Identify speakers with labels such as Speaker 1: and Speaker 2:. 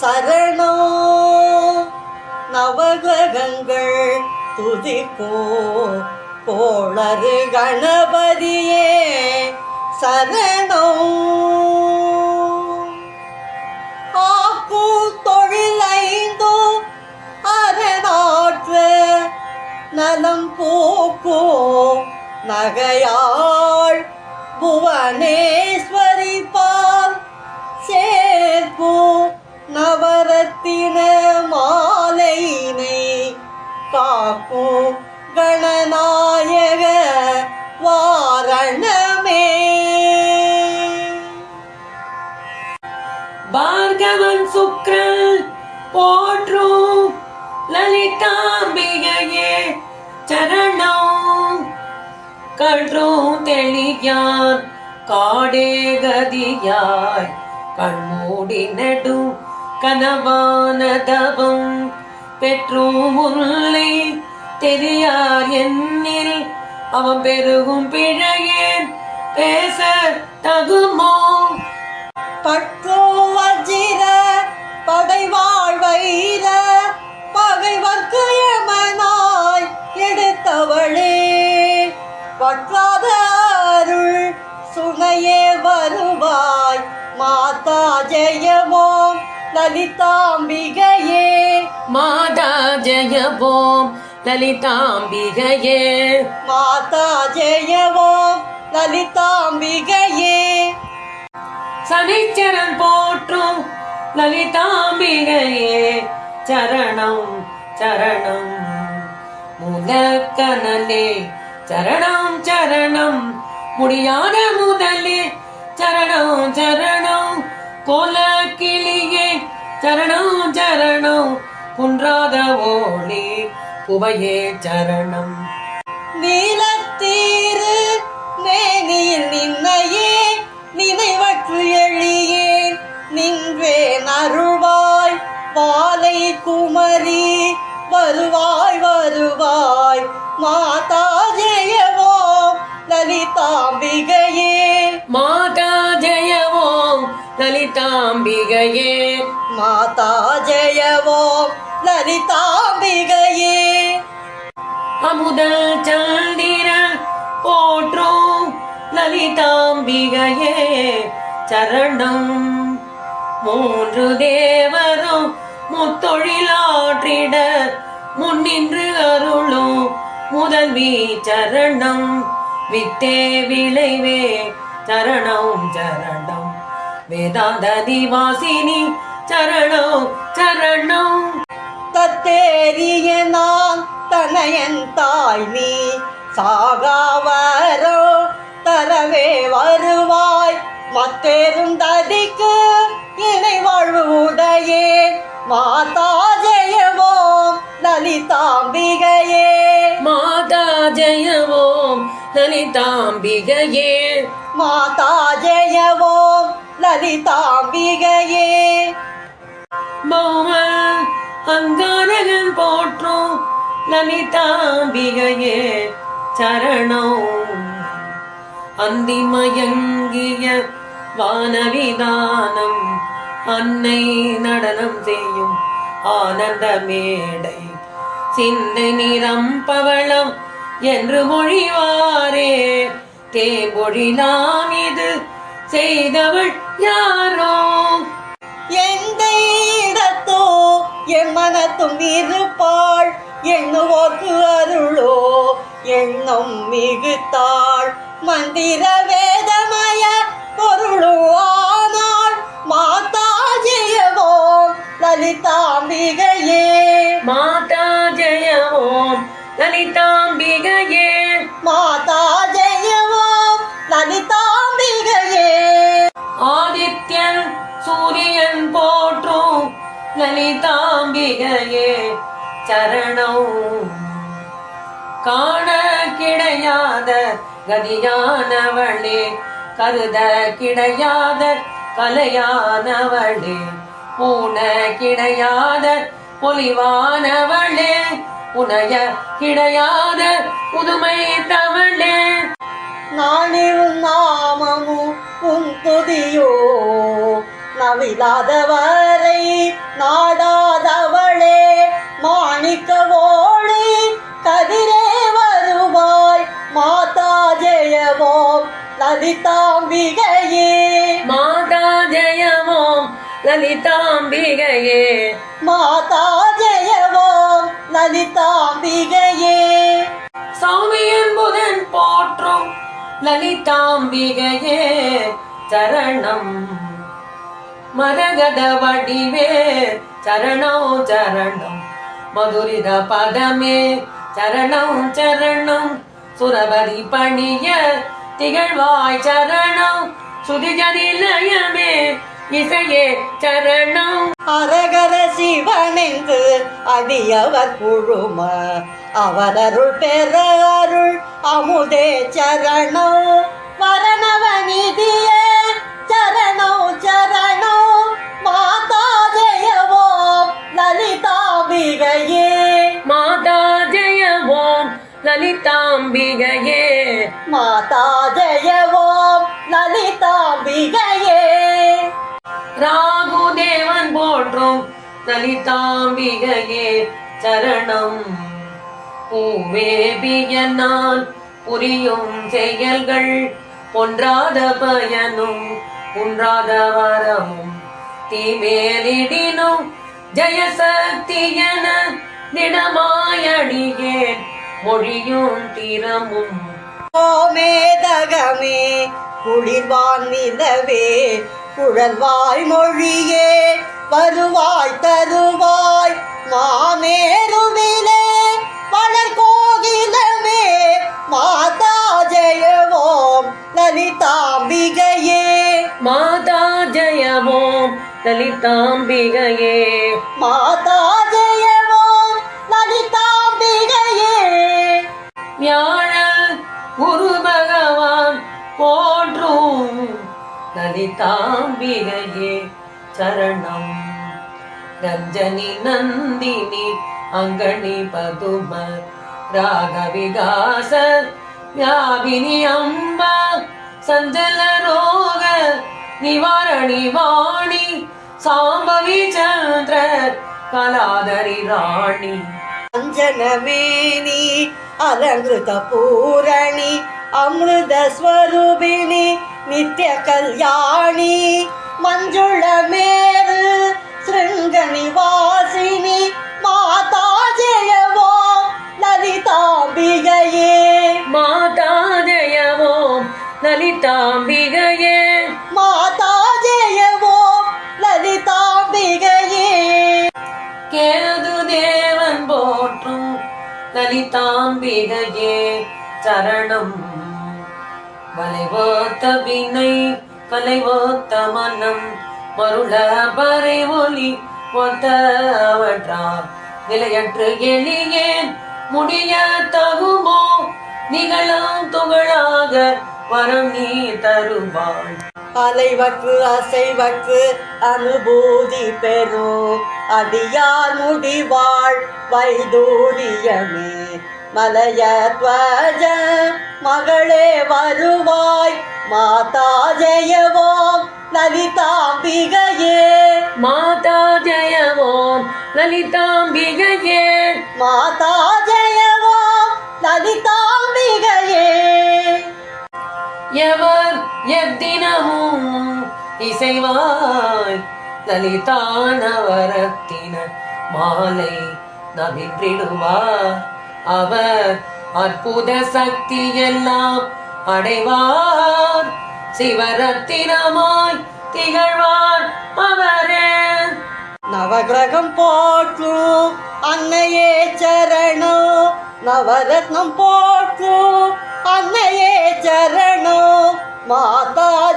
Speaker 1: சரணோ நவகிரகங்கள் துதிப்போ. கோளறு கணபதியே சரணோ ஆக்கு தொழிலைந்தோ அரணாற்ற நலம் போக்கோ. நகையாள் புவனேஸ்வரி பால் சேர்ப்போ. நவரத்தின மாலையினை காக்கும் கணநாயக வாரணமே.
Speaker 2: பார்கவன் சுக்ரன் போற்றும் லலிதாம்பிகையே சரணம். கற்றும் தெளியான் காடே கதியாய் கண்மூடி நெடும் கனவான கனவானதவம் பெற்றும் உள்ளே தெரியார் என்னில். அவன் பெருகும் பிழையேன் பேச தகுமோ?
Speaker 1: பற்றோ வஜிர படைவாழ் வைர பகைவர்க்கு யமனாய் எடுத்தவளே. பற்றாத அருள் சுனையே வருவாய் மாதா ஜெயமோ? லலிதாம்பிகையே.
Speaker 2: மாதா ஜெயவோம் லலிதாம்பிகையே.
Speaker 1: மாதா ஜெயவோம் லலிதாம்பிகையே.
Speaker 2: சனிச்சரன் போற்றும் லலிதாம்பிகையே. சரணம் சரணம் முதற்கனலே சரணம் சரணம் முடியாத முதலே. சரணம் சரணம் கோல கிளியே சரணம் சரணம். குன்றாத ஓழி குவையே சரணம்.
Speaker 1: நீலத்தீரு மேனியில் நின்னையே நினைவற்று எழியேன். நின்றேன் அருள்வாய் வாலை குமரி வருவாய் வருவாய். மாதா ஜெயவோ லலிதாம்பிகையே.
Speaker 2: மாதா ஜெயவோம் லலிதாம்பிகையே.
Speaker 1: மாதா ஜெயவோ லலிதாம்பிகையே.
Speaker 2: அமுதல் சந்திர போற்றும் லலிதாம்பிகையே. சரணம் மூன்று தேவரும் முத்தொழிலாற்றிட முன்னின்று அருளும் முதல்வி சரணம் வித்தே விளைவே. சரணம் சரணம். வேதாந்த நிவாசினி சரணம் சரணம்.
Speaker 1: தத்தேறிய நான் தனையன் தாய் நீ சாகாவரோ தரவே வருவாய். மத்தேரும் ததிக்கு இணை வாழ்வு உடையே. மாதா ஜெயவோம் லலிதாம்பிகையே.
Speaker 2: மாதா ஜெயவோம் லலிதாம்பிகையே.
Speaker 1: மாதா ஜெயவோம் லலிதாம்பிகையே.
Speaker 2: பௌம அங்காரகன் போற்றும் லலிதாம்பிகையே சரணம். அந்திமயங்கிய வானவிதானம் அன்னை நடனம் செய்யும் ஆனந்த மேடை. சிந்தை நிறம் பவளம் என்று மொழிவாரே. தேம்பொழிலாம் இது செய்தவள் யாரோ?
Speaker 1: என் மனத்தும் இருப்பாள் எண்ணுவோக்கு அருளோ எண்ணம் மிகுத்தாள். மந்திர வேதமய பொருளோ லலிதாம்பிகையே
Speaker 2: சரணம். காண கிடையாத கதியானவளே கருத கிடையாத கலையானவளே பூன கிடையாத பொலிவானவளே புனைய கிடையாத புதுமை தவளே
Speaker 1: நானிரும் நாமமும் உன் துதியோ நவிலாதவரை நாடாதவளே மாணிக்க ஓழி கதிரே வருவாய் மாதா ஜெயவோம் லலிதாம்பிகையே.
Speaker 2: மாதா ஜெயமோம் லலிதாம்பிகையே.
Speaker 1: மாதா ஜெயவோம் லலிதாம்பிகையே.
Speaker 2: சௌமியன் புதன் போற்றும் லலிதாம்பிகையே சரணம். மரகத வடிவே சரணம் சரணம். மதுரித பதமே சரணம் சரணம். சுரபதி பணிய திகழ்வாய் சரணம். சுதிஜதி சுதிஜதிலயமே இசையே சரணம்.
Speaker 1: அரகர சிவனென்று அடியவர் குழும அவரருள் பெற அருள் அமுதே சரணம். வரணவனிதியே
Speaker 2: நிதியே போற்றும் லலிதாம்பிகையே சரணம். பூவேபியனால் புரியும் செயல்கள் பொன்றாத பயனும் உன்றாத வரமும். தீமேலிடினும் ஜெயசக்தி என திடமாயடியேன் மொழியும் திறமும்.
Speaker 1: ஓமேதகமே குளிர்வான் நிலவே குழல்வாய் மொழியே வருவாய் தருவாய் மாமேருவிலே வளர் கோகிலமே மாதா ஜெயவோம் லலிதாம்பிகையே.
Speaker 2: மாதா ஜெயவோம் லலிதாம்பிகையே.
Speaker 1: மாதா ஜெயவோம் லலிதாம்பிகையே.
Speaker 2: ஞாழல் குரு பகவான் போற்றும் லலிதாம்பிகையே. சரணம் ரஞ்சனி நந்தினி அங்கணி பதும ராகவிகாச வியாபினி அம்பா சஞ்சல ரோக நிவாரணி வாணி சாம்பவி சந்திர கலாதரி ராணி.
Speaker 1: அஞ்சனவேணி அலங்கிருத பூரணி அமிர்த ஸ்வரூபிணி நித்திய கல்யாணி மஞ்சுள மேரு சிருங்க நிவாசினி மாதா ஜெயவோ லலிதாம்பிகையே.
Speaker 2: மாதா ஜெயவோம் லலிதாம்பிகையே.
Speaker 1: மாதா ஜெயவோ லலிதாம்பிகையே.
Speaker 2: கேது தேவன் போற்றும் லலிதாம்பிகையே. சரணம் வளைவோத்த வினை கலைவோத்த மனம் மருள பறை ஒலி ஒத்தவற்றார் நிலையற்று எளியேன் முடிய தகுமோ? நிகழும் துகளாக வரம் நீ தருவாள்
Speaker 1: அலைவற்று அசைவற்று அனுபூதி பெறும் அடியார் முடிவாள் வைதூரியமே. மலையத்வஜ மகளே வருவாய் மாதா ஜெயவோம் லலிதாம்பிகையே.
Speaker 2: மாதா ஜெயவோம் லலிதாம்பிகையே.
Speaker 1: மாதா ஜெயவோம் லலிதாம்பிகையே.
Speaker 2: எவர் எத்தினமும் இசைவாய் லலிதானவரத்தின மாலை நவின்றிடுவார் அவர் அற்புத சக்தி எல்லாம் அடைவார். சிவரத்தினமாய் திகழ்வார் அவரே.
Speaker 1: நவகிரகம் போற்றும் அன்னையே சரணம் நவரத்னம் போற்றும் அன்னையே சரணம் மாதா